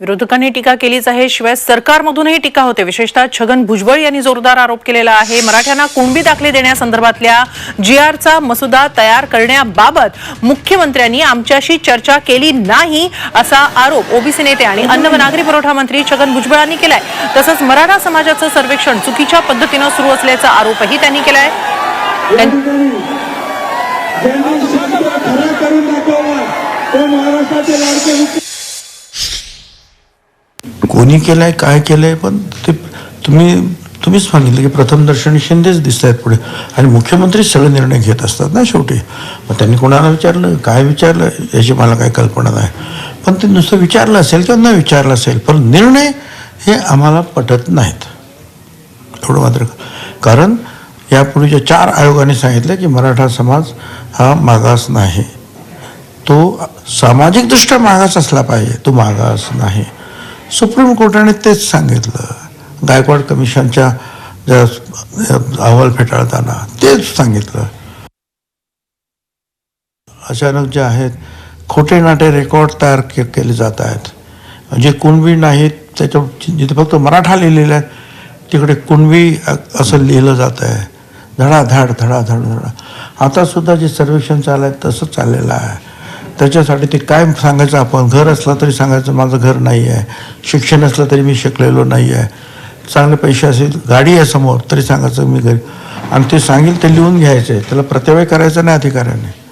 विरोधकांनी टीका केलीच आहे. शिवाय सरकारमधूनही टीका होते. विशेषतः छगन भुजबळ यांनी जोरदार आरोप केलेला आहे. मराठ्यांना कुणबी दाखले देण्यासंदर्भातल्या जी आरचा मसुदा तयार करण्याबाबत मुख्यमंत्र्यांनी आमच्याशी चर्चा केली नाही असा आरोप ओबीसी नेते आणि अन्न व नागरी पुरवठा मंत्री छगन भुजबळांनी केलाय. तसंच मराठा समाजाचं सर्वेक्षण चुकीच्या पद्धतीनं सुरू असल्याचा आरोपही त्यांनी केलाय. महाराष्ट्राचे लाडके कोणी केलंय काय केलंय पण ते तुम्ही तुम्हीच सांगितलं की प्रथम दर्शनी शिंदेच दिसत आहेत पुढे. आणि मुख्यमंत्री सगळे निर्णय घेत असतात ना शेवटी. मग त्यांनी कोणाला विचारलं? काय विचारलं? याची मला काही कल्पना नाही. पण ते नुसतं विचारलं असेल किंवा न विचारलं असेल पण निर्णय हे आम्हाला पटत नाहीत. एवढं मात्र कारण यापूर्वीच्या चार आयोगाने सांगितलं की मराठा समाज हा मागास नाही. तो सामाजिकदृष्ट्या मागास असला पाहिजे. तो मागास नाही. सुप्रीम कोर्टाने तेच सांगितलं. गायकवाड कमिशनच्या ज्या अहवाल फेटाळताना तेच सांगितलं. अचानक जे आहेत खोटे नाटे रेकॉर्ड तयार के केले जात आहेत. जे कुणबी नाहीत त्याच्या जिथे फक्त मराठा लिहिलेलं आहे तिकडे कुणबी असं लिहिलं जात आहे. धडाधाड धडाधड धडा आतासुद्धा जे सर्वेक्षण चाललं आहे तसं चाललेलं आहे. त्याच्यासाठी ते काय सांगायचं आपण? घर असलं तरी सांगायचं माझं घर नाही आहे शिक्षण असलं तरी मी शिकलेलो नाही आहे चांगले पैसे असेल गाडी आहे समोर तरी सांगायचं मी घरी. आणि ते सांगेल ते लिहून घ्यायचं. आहे त्याला प्रत्यवय करायचा नाही अधिकाऱ्याने.